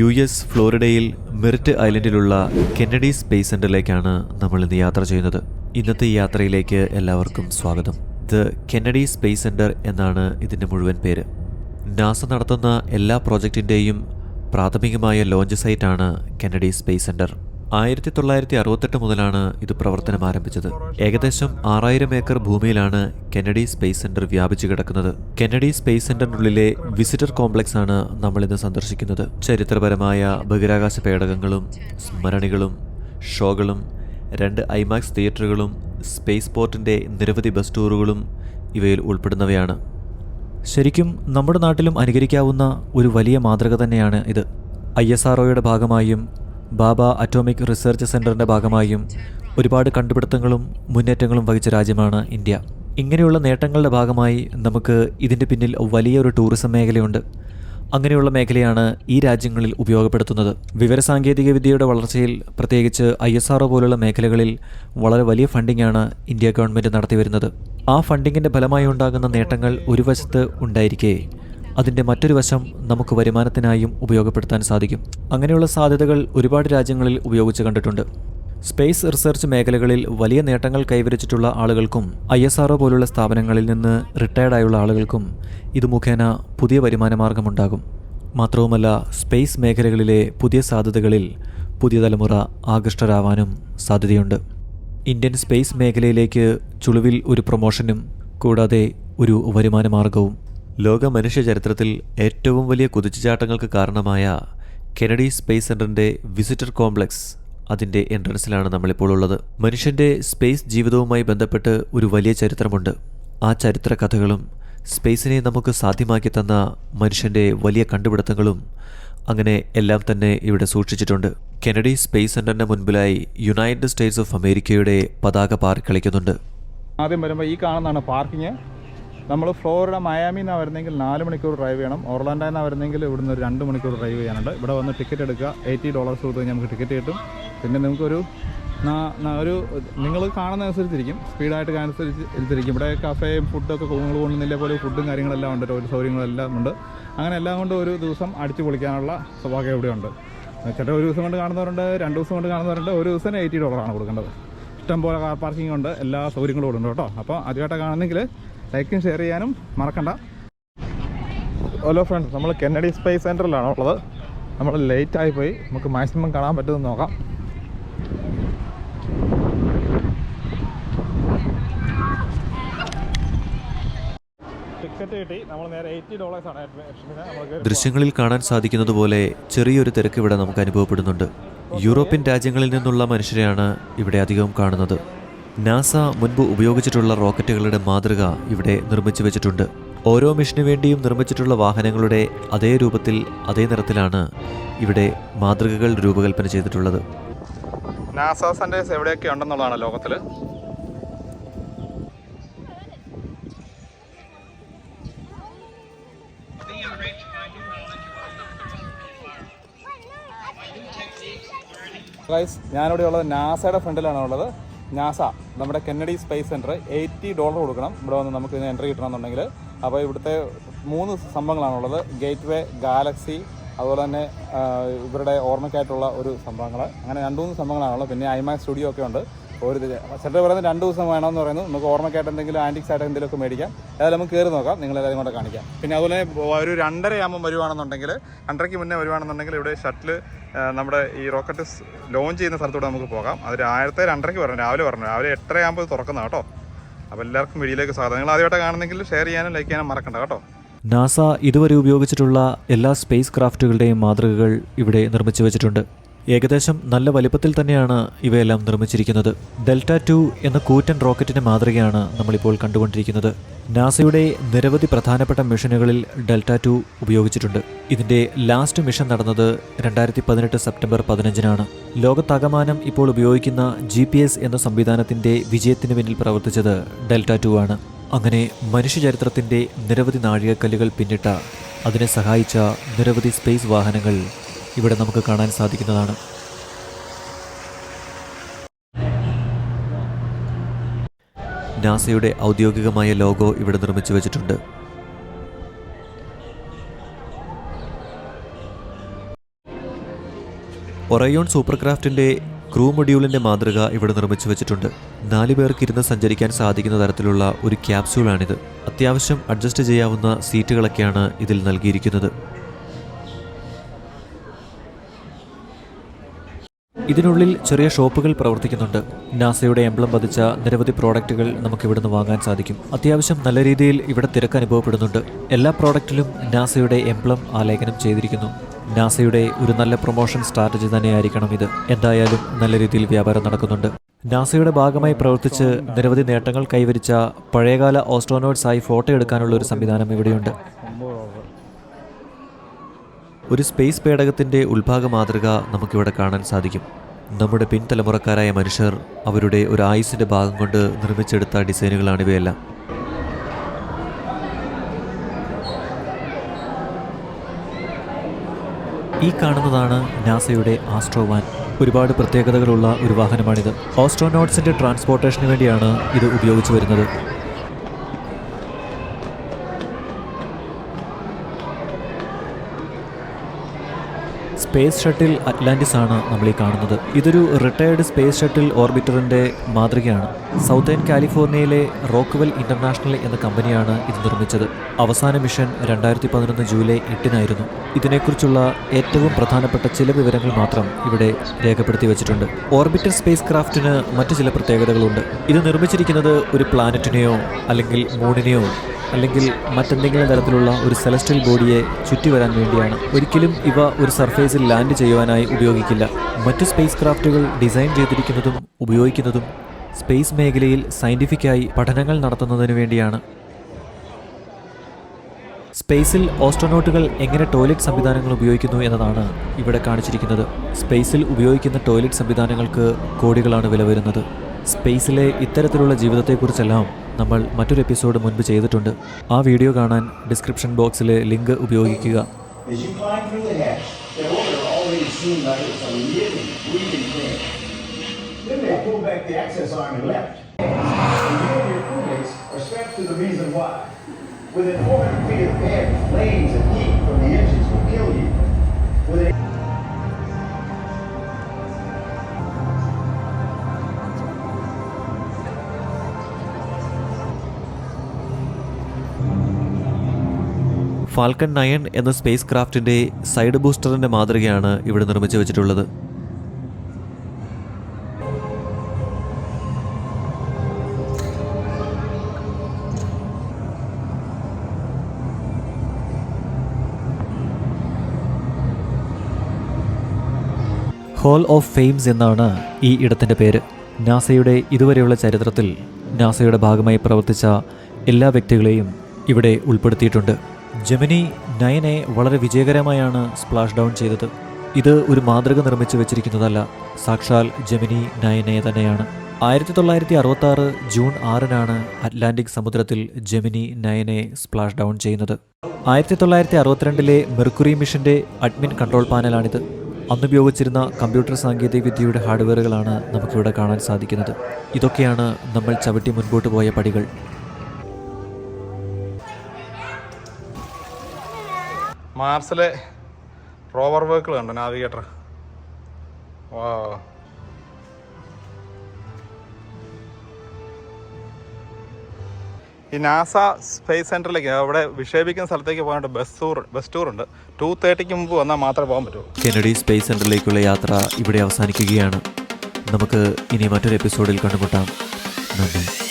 U S ഫ്ലോറിഡയിൽ Merritt ഐലൻഡിലുള്ള Kennedy space സെന്ററിലേക്കാണ് നമ്മൾ ഇന്ന് യാത്ര ചെയ്യുന്നത്. ഇന്നത്തെ യാത്രയിലേക്ക് എല്ലാവർക്കും സ്വാഗതം. ദ കെന്നഡി സ്പേസ് സെന്റർ എന്നാണ് ഇതിന്റെ മുഴുവൻ പേര്. നാസ നടത്തുന്ന എല്ലാ പ്രോജക്റ്റിന്റെയും പ്രാഥമികമായ ലോഞ്ച് സൈറ്റാണ് കെന്നഡി സ്പേസ് സെന്റർ. ആയിരത്തി തൊള്ളായിരത്തി അറുപത്തെട്ട് മുതലാണ് ഇത് പ്രവർത്തനം ആരംഭിച്ചത്. ഏകദേശം ആറായിരം ഏക്കർ ഭൂമിയിലാണ് കെനഡി സ്പേസ് സെന്റർ വ്യാപിച്ചു കിടക്കുന്നത്. കെനഡി സ്പേസ് സെന്ററിനുള്ളിലെ വിസിറ്റർ കോംപ്ലക്സ് ആണ് നമ്മൾ ഇന്ന് സന്ദർശിക്കുന്നത്. ചരിത്രപരമായ ബഹിരാകാശ പേടകങ്ങളും സ്മരണികളും ഷോകളും രണ്ട് ഐമാക്സ് തിയേറ്ററുകളും സ്പേസ് പോർട്ടിന്റെ നിരവധി ബസ് ടൂറുകളും ഇവയിൽ ഉൾപ്പെടുന്നവയാണ്. ശരിക്കും നമ്മുടെ നാട്ടിലും അനുകരിക്കാവുന്ന ഒരു വലിയ മാതൃക തന്നെയാണ് ഇത്. ഐ എസ് ആർ ഭാഗമായും ബാബ അറ്റോമിക് റിസർച്ച് സെന്ററിന്റെ ഭാഗമായും ഒരുപാട് കണ്ടുപിടുത്തങ്ങളും മുന്നേറ്റങ്ങളും വഹിച്ച രാജ്യമാണ് ഇന്ത്യ. ഇങ്ങനെയുള്ള നേട്ടങ്ങളുടെ ഭാഗമായി നമുക്ക് ഇതിന്റെ പിന്നിൽ വലിയൊരു ടൂറിസം മേഖലയുണ്ട്. അങ്ങനെയുള്ള മേഖലയാണ് ഈ രാജ്യങ്ങളിൽ ഉപയോഗപ്പെടുത്തുന്നത്. വിവരസാങ്കേതിക വിദ്യയുടെ വളർച്ചയിൽ പ്രത്യേകിച്ച് ഐ എസ് ആർ പോലുള്ള മേഖലകളിൽ വളരെ വലിയ ഫണ്ടിങ്ങാണ് ഇന്ത്യ ഗവൺമെന്റ് നടത്തിവരുന്നത്. ആ ഫണ്ടിങ്ങിന്റെ ഫലമായി ഉണ്ടാകുന്ന നേട്ടങ്ങൾ ഒരു വശത്ത് ഉണ്ടായിരിക്കെ അതിന്റെ മറ്റൊരു വശം നമുക്ക് വരുമാനത്തിനായും ഉപയോഗപ്പെടുത്താൻ സാധിക്കും. അങ്ങനെയുള്ള സാധ്യതകൾ ഒരുപാട് രാജ്യങ്ങളിൽ ഉപയോഗിച്ച് കണ്ടിട്ടുണ്ട്. സ്പേസ് റിസർച്ച് മേഖലകളിൽ വലിയ നേട്ടങ്ങൾ കൈവരിച്ചിട്ടുള്ള ആളുകൾക്കും ഐ എസ് ആർഒ പോലുള്ള സ്ഥാപനങ്ങളിൽ നിന്ന് റിട്ടയർഡായുള്ള ആളുകൾക്കും ഇത് മുഖേന പുതിയ വരുമാന മാർഗമുണ്ടാകും മാത്രവുമല്ല സ്പേസ് മേഖലകളിലെ പുതിയ സാധ്യതകളിൽ പുതിയ തലമുറ ആകൃഷ്ടരാവാനും സാധ്യതയുണ്ട്. ഇന്ത്യൻ സ്പേസ് മേഖലയിലേക്ക് ചുളിവിൽ ഒരു പ്രൊമോഷനും കൂടാതെ ഒരു വരുമാന മാർഗവും ലോക മനുഷ്യ ചരിത്രത്തിൽ ഏറ്റവും വലിയ കുതിച്ചുചാട്ടങ്ങൾക്ക് കാരണമായ കെനഡി സ്പേസ് സെന്ററിന്റെ വിസിറ്റർ കോംപ്ലക്സ് അതിന്റെ എൻട്രൻസിലാണ് നമ്മളിപ്പോൾ ഉള്ളത്. മനുഷ്യന്റെ സ്പേസ് ജീവിതവുമായി ബന്ധപ്പെട്ട് ഒരു വലിയ ചരിത്രമുണ്ട്. ആ ചരിത്ര കഥകളും സ്പേസിനെ നമുക്ക് സാധ്യമാക്കി തന്ന മനുഷ്യന്റെ വലിയ കണ്ടുപിടുത്തങ്ങളും അങ്ങനെ എല്ലാം തന്നെ ഇവിടെ സൂക്ഷിച്ചിട്ടുണ്ട്. കെനഡി സ്പേസ് സെന്ററിന് മുൻപിലായി യുണൈറ്റഡ് സ്റ്റേറ്റ്സ് ഓഫ് അമേരിക്കയുടെ പതാക പാർക്ക് കളിക്കുന്നുണ്ട് ആദ്യം വരുമ്പോൾ ഈ കാണുന്നതാണ് പാർക്കിങ്. നമ്മൾ ഫ്ലോറിഡ മയാമിൽ നിന്നാണ് വരുന്നെങ്കിൽ നാല് മണിക്കൂർ ഡ്രൈവ് ചെയ്യണം. ഓർലാൻഡോയിൽ നിന്നാണ് വരുന്നെങ്കിൽ ഇവിടുന്ന് ഒരു രണ്ട് മണിക്കൂർ ഡ്രൈവ് ചെയ്യാനുണ്ട്. ഇവിടെ വന്ന് ടിക്കറ്റ് എടുക്കുക. എയ്റ്റി ഡോളേഴ്സ് കൊടുത്ത് നമുക്ക് ടിക്കറ്റ് കിട്ടും. പിന്നെ നിങ്ങൾക്കൊരു ഒരു നിങ്ങൾ കാണുന്ന അനുസരിച്ചിരിക്കും സ്പീഡായിട്ട് അനുസരിച്ച് എടുത്തിരിക്കും ഇവിടെ കഫേയും ഫുഡൊക്കെ നിങ്ങൾ കൊണ്ടുവന്നില്ല പോലെ ഫുഡും കാര്യങ്ങളെല്ലാം ഉണ്ട് ഒരു സൗകര്യങ്ങളെല്ലാം ഉണ്ട്. അങ്ങനെ എല്ലാം കൊണ്ട് ഒരു ദിവസം അടിച്ചു പൊളിക്കാനുള്ള സ്വഭാവം ഇവിടെ ഉണ്ട്. ചില ഒരു ദിവസം കൊണ്ട് കാണുന്നവരുണ്ട് രണ്ട് ദിവസം കൊണ്ട് കാണുന്നവരുണ്ട്. ഒരു ദിവസം എയ്റ്റി ഡോളറാണ് കൊടുക്കേണ്ടത്. ഇഷ്ടം പോലെ കാർ പാർക്കിംഗ് ഉണ്ട്. എല്ലാ സൗകര്യങ്ങളും ഉണ്ട് കേട്ടോ അപ്പോൾ ആദ്യമായിട്ട് കാണുന്നെങ്കിൽ ലൈക്കും ഷെയർ ചെയ്യാനും മറക്കണ്ട. ഹലോ ഫ്രണ്ട്സ് നമ്മൾ കെന്നഡി സ്പേസ് സെന്ററിലാണ് ഉള്ളത്. നമ്മൾ ലേറ്റ് പോയി. നമുക്ക് മാക്സിമം കാണാൻ പറ്റുമെന്ന് നോക്കാം. ദൃശ്യങ്ങളിൽ കാണാൻ സാധിക്കുന്നത് പോലെ ചെറിയൊരു തിരക്ക് ഇവിടെ നമുക്ക് അനുഭവപ്പെടുന്നുണ്ട്. യൂറോപ്യൻ രാജ്യങ്ങളിൽ നിന്നുള്ള മനുഷ്യരെയാണ് ഇവിടെ അധികവും കാണുന്നത്. നാസ മുൻപ് ഉപയോഗിച്ചിട്ടുള്ള റോക്കറ്റുകളുടെ മാതൃക ഇവിടെ നിർമ്മിച്ചു വെച്ചിട്ടുണ്ട്. ഓരോ മിഷനു വേണ്ടിയും നിർമ്മിച്ചിട്ടുള്ള വാഹനങ്ങളുടെ അതേ രൂപത്തിൽ അതേ നിറത്തിലാണ് ഇവിടെ മാതൃകകൾ രൂപകൽപ്പന ചെയ്തിട്ടുള്ളത്. നാസ സെന്റേഴ്സ് എവിടെയൊക്കെ ഉണ്ടെന്നുള്ളതാണ് ലോകത്തിൽ ഞാനിവിടെ ഉള്ളത് നാസയുടെ ഫ്രണ്ടിലാണ് ഉള്ളത്. നാസ നമ്മുടെ Kennedy space centre eighty dollar കൊടുക്കണം. ഇവിടെ വന്ന് നമുക്ക് ഇതിന് എൻട്രി കിട്ടണമെന്നുണ്ടെങ്കിൽ. അപ്പോൾ ഇവിടുത്തെ മൂന്ന് സംഭവങ്ങളാണുള്ളത്. ഗേറ്റ് വേ ഗാലക്സി അതുപോലെ തന്നെ ഇവരുടെ ഓർമ്മയ്ക്കായിട്ടുള്ള ഒരു സംഭവങ്ങൾ. അങ്ങനെ രണ്ട് മൂന്ന് സംഭവങ്ങളാണുള്ളത്. പിന്നെ ഐമാക് സ്റ്റുഡിയോ ഒക്കെ ഉണ്ട്. ഒരു ചിലർ പറയുന്നത് രണ്ട് ദിവസം വേണമെന്ന് പറയുന്നു. നമുക്ക് ഓർമ്മയ്ക്കായിട്ട് എന്തെങ്കിലും ആന്റിക്സ് ആയിട്ട് എന്തെങ്കിലുമൊക്കെ മേടിക്കാം. അതായത് നമുക്ക് കയറി നോക്കാം. നിങ്ങൾ എല്ലാവരും കൂടെ കാണിക്കാം. പിന്നെ അതുപോലെ ഒരു രണ്ടര ആകുമ്പോൾ വരുവാണെന്നുണ്ടെങ്കിൽ രണ്ടരയ്ക്ക് മുന്നേ വരുവാണെന്നുണ്ടെങ്കിൽ ഇവിടെ ഷട്ടിൽ നമ്മുടെ ഈ റോക്കറ്റ് ലോഞ്ച് ചെയ്യുന്ന സ്ഥലത്തൂടെ നമുക്ക് പോകാം. അത് രാവിലത്തെ രണ്ടരയ്ക്ക് പറഞ്ഞു രാവിലെ പറഞ്ഞു രാവിലെ എട്ടര ആകുമ്പോൾ തുറക്കുന്ന കേട്ടോ. അപ്പോൾ എല്ലാവർക്കും വീഡിയോയിലേക്ക് സ്വാഗതം. നിങ്ങൾ ആദ്യമായിട്ട് കാണുന്നെങ്കിൽ ഷെയർ ചെയ്യാനും ലൈക്ക് ചെയ്യാനും മറക്കണ്ട കേട്ടോ. നാസ ഇതുവരെ ഉപയോഗിച്ചിട്ടുള്ള എല്ലാ സ്പേസ് ക്രാഫ്റ്റുകളുടെയും മാതൃകകൾ ഇവിടെ നിർമ്മിച്ചു വെച്ചിട്ടുണ്ട്. ഏകദേശം നല്ല വലിപ്പത്തിൽ തന്നെയാണ് ഇവയെല്ലാം നിർമ്മിച്ചിരിക്കുന്നത്. ഡെൽറ്റ ടു എന്ന കൂറ്റൻ റോക്കറ്റിന്റെ മാതൃകയാണ് നമ്മളിപ്പോൾ കണ്ടുകൊണ്ടിരിക്കുന്നത്. നാസയുടെ നിരവധി പ്രധാനപ്പെട്ട മിഷനുകളിൽ ഡെൽറ്റ ടു ഉപയോഗിച്ചിട്ടുണ്ട്. ഇതിന്റെ ലാസ്റ്റ് മിഷൻ നടന്നത് രണ്ടായിരത്തി പതിനെട്ട് സെപ്റ്റംബർ പതിനഞ്ചിനാണ്. ലോകത്താകമാനം ഇപ്പോൾ ഉപയോഗിക്കുന്ന ജി എന്ന സംവിധാനത്തിന്റെ വിജയത്തിന് പിന്നിൽ പ്രവർത്തിച്ചത് ഡെൽറ്റ ടു ആണ്. അങ്ങനെ മനുഷ്യചരിത്രത്തിന്റെ നിരവധി നാഴികക്കല്ലുകൾ പിന്നിട്ട അതിനെ സഹായിച്ച നിരവധി സ്പേസ് വാഹനങ്ങൾ ഇവിടെ നമുക്ക് കാണാൻ സാധിക്കുന്നതാണ്. നാസയുടെ ഔദ്യോഗികമായ ലോഗോ ഇവിടെ നിർമ്മിച്ചു വെച്ചിട്ടുണ്ട്. ഒറയോൺ സൂപ്പർക്രാഫ്റ്റിന്റെ ക്രൂ മൊഡ്യൂളിന്റെ മാതൃക ഇവിടെ നിർമ്മിച്ചു വെച്ചിട്ടുണ്ട്. നാല് പേർക്ക് ഇരുന്ന് സഞ്ചരിക്കാൻ സാധിക്കുന്ന തരത്തിലുള്ള ഒരു ക്യാപ്സ്യൂളാണിത്. അത്യാവശ്യം അഡ്ജസ്റ്റ് ചെയ്യാവുന്ന സീറ്റുകളൊക്കെയാണ് ഇതിൽ നൽകിയിരിക്കുന്നത്. ഇതിനുള്ളിൽ ചെറിയ ഷോപ്പുകൾ പ്രവർത്തിക്കുന്നുണ്ട്. നാസയുടെ എംബ്ലം പതിച്ച നിരവധി പ്രോഡക്റ്റുകൾ നമുക്ക് ഇവിടുന്ന് വാങ്ങാൻ സാധിക്കും. അത്യാവശ്യം നല്ല രീതിയിൽ ഇവിടെ തിരക്ക് അനുഭവപ്പെടുന്നുണ്ട്. എല്ലാ പ്രോഡക്റ്റിലും നാസയുടെ എംബ്ലം ആലേഖനം ചെയ്തിരിക്കുന്നു. നാസയുടെ ഒരു നല്ല പ്രൊമോഷൻ സ്ട്രാറ്റജി തന്നെയായിരിക്കണം ഇത്. എന്തായാലും നല്ല രീതിയിൽ വ്യാപാരം നടക്കുന്നുണ്ട്. നാസയുടെ ഭാഗമായി പ്രവർത്തിച്ച് നിരവധി നേട്ടങ്ങൾ കൈവരിച്ച പഴയകാല ഓസ്ട്രോനോട്ട്സ് ആയി ഫോട്ടോ എടുക്കാനുള്ള ഒരു സംവിധാനം ഇവിടെയുണ്ട്. ഒരു സ്പേസ് പേടകത്തിന്റെ ഉത്ഭാഗ മാതൃക നമുക്കിവിടെ കാണാൻ സാധിക്കും. നമ്മുടെ പിൻതലമുറക്കാരായ മനുഷ്യർ അവരുടെ ഒരു ആയുസിന്റെ ഭാഗം കൊണ്ട് നിർമ്മിച്ചെടുത്ത ഡിസൈനുകളാണ് ഇവയെല്ലാം. ഈ കാണുന്നതാണ് നാസയുടെ ആസ്ട്രോവാൻ ഒരുപാട് പ്രത്യേകതകളുള്ള ഒരു വാഹനമാണിത്. ഓസ്ട്രോനോട്ട്സിന്റെ ട്രാൻസ്പോർട്ടേഷന് വേണ്ടിയാണ് ഇത് ഉപയോഗിച്ചു വരുന്നത്. സ്പേസ് ഷട്ടിൽ അറ്റ്ലാന്റിസ് ആണ് നമ്മൾ ഈ കാണുന്നത്. ഇതൊരു റിട്ടയർഡ് സ്പേസ് ഷട്ടിൽ ഓർബിറ്ററിന്റെ മാതൃകയാണ്. സൗത്തേൺ കാലിഫോർണിയയിലെ റോക്ക്വെൽ ഇന്റർനാഷണൽ എന്ന കമ്പനിയാണ് ഇത് നിർമ്മിച്ചത്. അവസാന മിഷൻ രണ്ടായിരത്തി പതിനൊന്ന് ജൂലൈ എട്ടിനായിരുന്നു. ഇതിനെക്കുറിച്ചുള്ള ഏറ്റവും പ്രധാനപ്പെട്ട ചില വിവരങ്ങൾ മാത്രം ഇവിടെ രേഖപ്പെടുത്തി വെച്ചിട്ടുണ്ട്. ഓർബിറ്റർ സ്പേസ് ക്രാഫ്റ്റിന് മറ്റു ചില പ്രത്യേകതകളുണ്ട്. ഇത് നിർമ്മിച്ചിരിക്കുന്നത് ഒരു പ്ലാനറ്റിനെയോ അല്ലെങ്കിൽ മൂണിനെയോ അല്ലെങ്കിൽ മറ്റെന്തെങ്കിലും തരത്തിലുള്ള ഒരു സെലസ്ട്രൽ ബോഡിയെ ചുറ്റി വരാൻ വേണ്ടിയാണ്. ഒരിക്കലും ഇവ ഒരു സർഫേസിൽ ലാൻഡ് ചെയ്യുവാനായി ഉപയോഗിക്കില്ല. മറ്റു സ്പേസ് ക്രാഫ്റ്റുകൾ ഡിസൈൻ ചെയ്തിരിക്കുന്നതും ഉപയോഗിക്കുന്നതും സ്പേസ് മേഖലയിൽ സയന്റിഫിക്കായി പഠനങ്ങൾ നടത്തുന്നതിനു വേണ്ടിയാണ്. സ്പേസിൽ ഓസ്ട്രോനോട്ടുകൾ എങ്ങനെ ടോയ്ലറ്റ് സംവിധാനങ്ങൾ ഉപയോഗിക്കുന്നു എന്നതാണ് ഇവിടെ കാണിച്ചിരിക്കുന്നത്. സ്പേസിൽ ഉപയോഗിക്കുന്ന ടോയ്ലറ്റ് സംവിധാനങ്ങൾക്ക് കോടികളാണ് വില വരുന്നത്. സ്പേസിലെ ഇത്തരത്തിലുള്ള ജീവിതത്തെക്കുറിച്ചെല്ലാം നമ്മൾ മറ്റൊരു എപ്പിസോഡ് മുൻപ് ചെയ്തിട്ടുണ്ട്. ആ വീഡിയോ കാണാൻ ഡിസ്ക്രിപ്ഷൻ ബോക്സിലെ ലിങ്ക് ഉപയോഗിക്കുക. Orbiter already seemed like it's a living, breathing thing. Then they pull back the access arm and left. And you and your crewmates are strapped to the reason why. Within 400 feet of head, flames and heat Falcon nine എന്ന space ക്രാഫ്റ്റിന്റെ side ബൂസ്റ്ററിന്റെ മാതൃകയാണ് ഇവിടെ നിർമ്മിച്ചു വെച്ചിട്ടുള്ളത്. Whole of firms എന്നാണ് ഈ ഇടത്തിന്റെ പേര്. നാസയുടെ ഇതുവരെയുള്ള ചരിത്രത്തിൽ നാസയുടെ ഭാഗമായി പ്രവർത്തിച്ച എല്ലാ വ്യക്തികളെയും ഇവിടെ ഉൾപ്പെടുത്തിയിട്ടുണ്ട്. ജെമിനി നയനെ വളരെ വിജയകരമായാണ് സ്പ്ലാഷ് ഡൗൺ ചെയ്തത്. ഇത് ഒരു മാതൃക നിർമ്മിച്ചു വെച്ചിരിക്കുന്നതല്ല. സാക്ഷാൽ ജെമിനി നയനെ തന്നെയാണ്. ആയിരത്തി തൊള്ളായിരത്തി അറുപത്തി ആറ് ജൂൺ ആറിനാണ് അറ്റ്ലാന്റിക് സമുദ്രത്തിൽ ജെമിനി നയനെ സ്പ്ലാഷ് ഡൗൺ ചെയ്യുന്നത്. ആയിരത്തി തൊള്ളായിരത്തി അറുപത്തിരണ്ടിലെ മെർക്കുറി മിഷന്റെ അഡ്മിൻ കൺട്രോൾ പാനലാണിത് അന്നുപയോഗിച്ചിരുന്ന കമ്പ്യൂട്ടർ സാങ്കേതിക വിദ്യയുടെ ഹാർഡ്വെയറുകളാണ് നമുക്കിവിടെ കാണാൻ സാധിക്കുന്നത്. ഇതൊക്കെയാണ് നമ്മൾ ചവിട്ടി മുൻപോട്ട് പോയ പടികൾ. മാർസിലെ റോവർ വർക്കുകൾ കണ്ടോ? നാവിഗേറ്റർ. വാ ഈ നാസ സ്പേസ് സെന്ററിലേക്ക് അവിടെ വിക്ഷേപിക്കുന്ന സ്ഥലത്തേക്ക് പോകാനായിട്ട് ബസ് ടൂർ ബസ് ടൂർ ഉണ്ട്. ടു തേർട്ടിക്ക് മുമ്പ് വന്നാൽ മാത്രമേ പോകാൻ പറ്റൂ. കെനഡി സ്പേസ് സെന്ററിലേക്കുള്ള യാത്ര ഇവിടെ അവസാനിക്കുകയാണ്. നമുക്ക് ഇനി മറ്റൊരു എപ്പിസോഡിൽ കണ്ടുമുട്ടാം. നന്ദി.